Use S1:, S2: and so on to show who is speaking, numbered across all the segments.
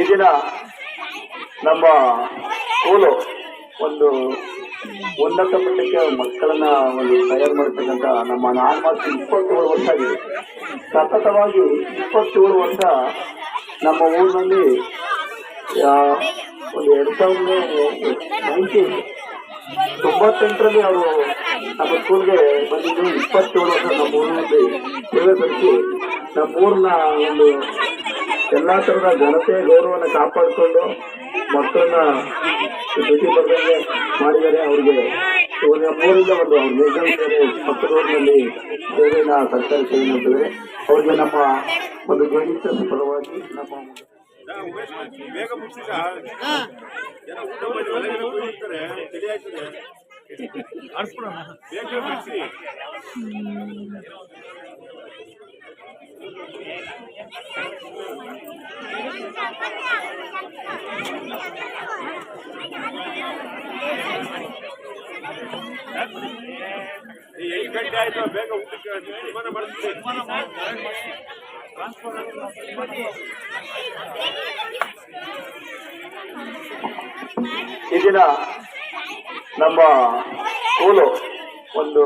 S1: ಈ ದಿನ ನಮ್ಮ ಸ್ಕೂಲು ಒಂದು ಉನ್ನತ ಮಟ್ಟಕ್ಕೆ ಮಕ್ಕಳನ್ನ ಒಂದು ತಯಾರು ಮಾಡತಕ್ಕಂತ ನಮ್ಮ ಆಲ್ಮೋಸ್ಟ್ ಇಪ್ಪತ್ತೇಳು ವರ್ಷ ಆಗಿದೆ. ಸತತವಾಗಿ ಇಪ್ಪತ್ತೇಳು ವರ್ಷ ನಮ್ಮ ಊರಿನಲ್ಲಿ ಒಂದು ಎರಡ್ ಸಾವಿರದ ನೈನ್ಟೀನ್ ತೊಂಬತ್ತೆಂಟರಲ್ಲಿ ಅವರು ನಮ್ಮ ಸ್ಕೂಲ್ಗೆ ಬಂದಿದ್ದು. ಇಪ್ಪತ್ತೇಳು ವರ್ಷ ನಮ್ಮ ಊರಿನಲ್ಲಿ ಸೇವೆ ಸಲ್ಲಿಸಿ ನಮ್ಮ ಊರಿನ ಒಂದು ಎಲ್ಲಾ ತರದ ಘನತೆ ಗೌರವನ ಕಾಪಾಡಿಕೊಂಡು ಮಕ್ಕಳನ್ನ ಭೇಟಿ ಬರ್ದಂಗೆ ಮಾಡಿದರೆ ಅವ್ರಿಗೆ ಇವಾಗ ನಮ್ಮೂರಿಂದ ಒಂದು ಅವ್ರ ನಿರ್ಗಮಿಸಿದರೆ ಪಕ್ಕದೂರಿನಲ್ಲಿ ಸೇವೆನ ಸರ್ಕಾರಿ ಸೇವೆ ಮಾಡ್ತಿದ್ದಾರೆ ಅವ್ರಿಗೆ ನಮ್ಮ ಒಂದು ಜೆಡಿಎಸ್ ಪರವಾಗಿ ನಮ್ಮ
S2: ಬೇಗ ಬೇಗ ಮುಗಿಸಿ ಆಯ್ತು ಬೇಗ
S1: ದಿನ ನಮ್ಮ ಸ್ಕೂಲು ಒಂದು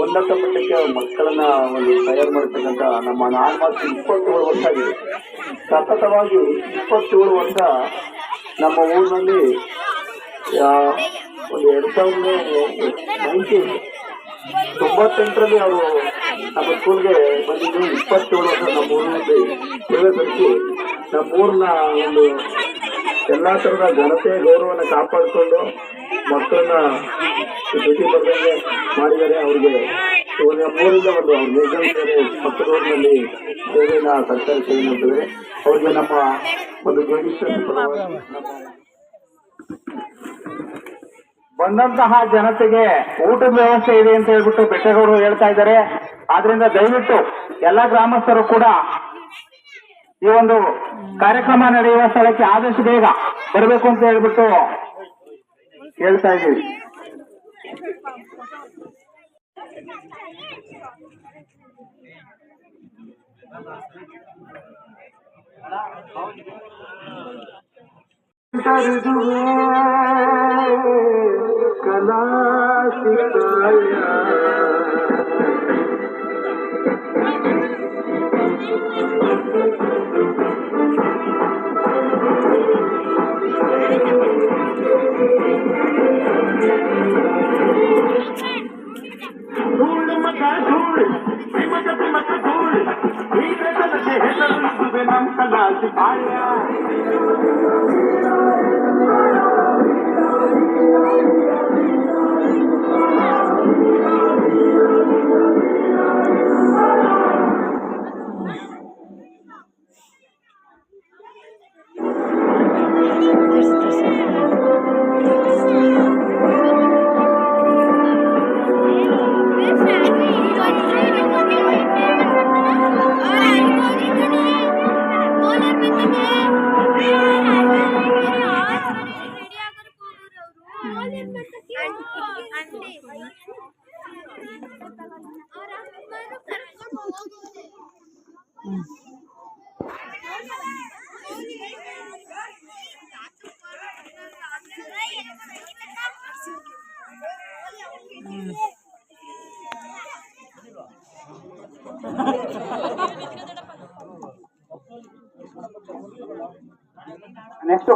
S1: ಉನ್ನತ ಮಟ್ಟಕ್ಕೆ ಮಕ್ಕಳನ್ನ ಒಂದು ತಯಾರು ಮಾಡತಕ್ಕಂತ ನಮ್ಮ ಆಲ್ಮೋಸ್ಟ್ ಇಪ್ಪತ್ತೇಳು ವರ್ಷ ಆಗಿದೆ. ಸತತವಾಗಿ ಇಪ್ಪತ್ತೇಳು ವರ್ಷ ನಮ್ಮ ಊರಿನಲ್ಲಿ ಒಂದು ಎರಡ್ ಸಾವಿರದ ನೈನ್ಟೀನ್ ತೊಂಬತ್ತೆಂಟರಲ್ಲಿ ಅವರು ನಮ್ಮ ಸ್ಕೂಲ್ಗೆ ಬಂದಿದ್ದು. ಇಪ್ಪತ್ತೇಳು ವರ್ಷ ನಮ್ಮ ಊರಿನಲ್ಲಿ ಸೇವೆ ಸಲ್ಲಿಸಿ ನಮ್ಮ ಊರಿನ ಒಂದು ಎಲ್ಲಾ ಥರದ ಘನತೆ ಗೌರವನ ಕಾಪಾಡಿಕೊಂಡು ಮಕ್ಕಳನ್ನ ಭೇಟಿ ಮಾಡಿದರೆ ಅವ್ರಿಗೆ ಇವಾಗ ಮೂರಿಂದ ಒಂದು ಅವ್ರ ನಿರ್ಗಮಿಸಿದರೆ ಪಕ್ಕದೂರಿನಲ್ಲಿ ಸೇವೆನ ಸರ್ಕಾರಿ ಸೇವೆ ಮಾಡ್ತಿದ್ದಾರೆ ಅವ್ರಿಗೆ ನಮ್ಮ ಒಂದು ಪರವಾಗಿ
S3: ಬಂದಂತಹ ಜನತೆಗೆ ಊಟದ ವ್ಯವಸ್ಥೆ ಇದೆ ಅಂತ ಹೇಳ್ಬಿಟ್ಟು ಬೆಟ್ಟಗೌಡರು ಹೇಳ್ತಾ ಇದ್ದಾರೆ. ಆದ್ರಿಂದ ದಯವಿಟ್ಟು ಎಲ್ಲ ಗ್ರಾಮಸ್ಥರು ಕೂಡ ಈ ಒಂದು ಕಾರ್ಯಕ್ರಮ ನಡೆಯುವ ಸ್ಥಳಕ್ಕೆ ಆದಷ್ಟು ಬೇಗ ಬರಬೇಕು ಅಂತ ಹೇಳ್ಬಿಟ್ಟು ಹೇಳ್ತಾ ಇದ್ದೀವಿ
S1: ಕಲಾ ಶಿಕಾಯ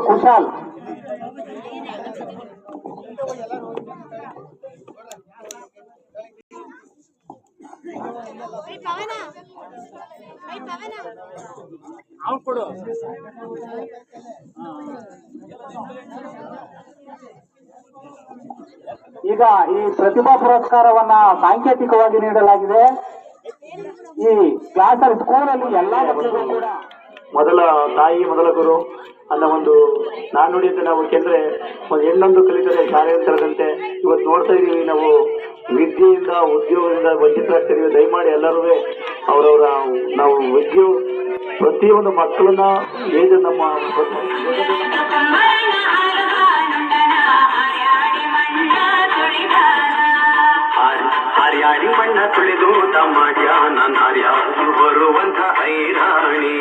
S3: ಕುಶಾಲ್.
S4: ಪವನ ಪವನ
S3: ಈಗ ಈ ಪ್ರತಿಭಾ ಪುರಸ್ಕಾರವನ್ನ ಸಾಂಕೇತಿಕವಾಗಿ ನೀಡಲಾಗಿದೆ. ಈ ಕ್ಲಾಸರ್ ಸ್ಕೂಲ್ ಅಲ್ಲಿ ಎಲ್ಲಾ ಮಕ್ಕಳಿಗೂ ಕೂಡ
S1: ಮೊದಲ ತಾಯಿ ಮೊದಲ ಗುರು. ಅನ್ನೋ ಒಂದು ಅಂತ ನಾವು ಕೇಳಿದ್ರೆ ಒಂದು ಹೆಣ್ಣೊಂದು ಕಲಿತರೆ ಶಾಲೆ ಅಂತರದಂತೆ ಇವತ್ತು ನೋಡ್ತಾ ಇದ್ದೀವಿ ನಾವು ವಿದ್ಯೆಯಿಂದ, ಉದ್ಯೋಗದಿಂದ ವಂಚಿತರಾಗ್ತಿದೀವಿ ದಯಮಾಡಿ ಎಲ್ಲರೂ ಅವರವರ ನಾವು ವಿದ್ಯೆ ಪ್ರತಿಯೊಂದು ಮಕ್ಕಳನ್ನ ಏಜ್ ನಮ್ಮ
S5: ಹರಿಯಾಡಿ ಮಣ್ಣ ತುಳಿದು ತಮ್ಮ ನಾರ್ಯ ಬರುವಂತ ಐರಾಣಿ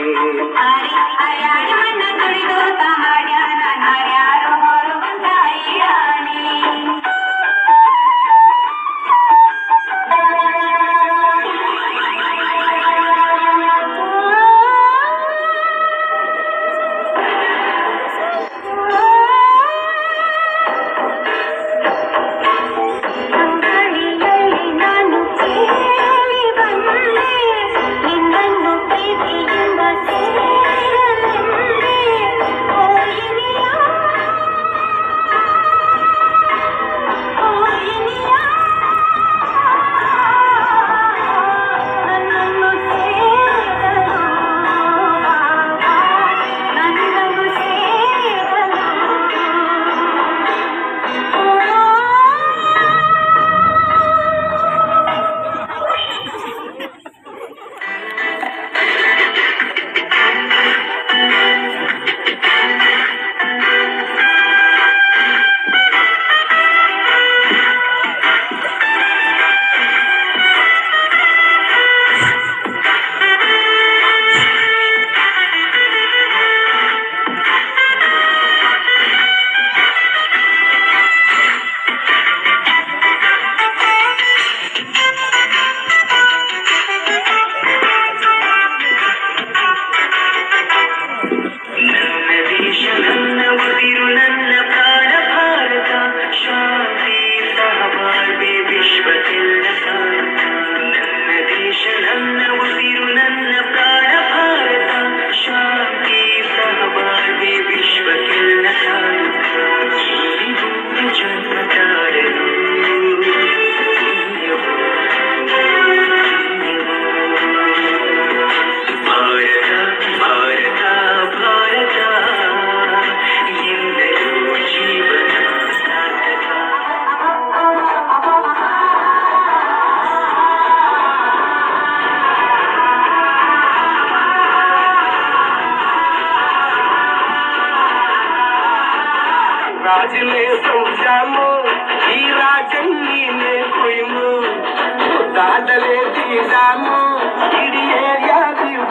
S5: రాజులే సొంతాము ఈ రాజ్యం నీనే కొయ్యము దాదలే తీరాము ఇది ఏరియా దిగు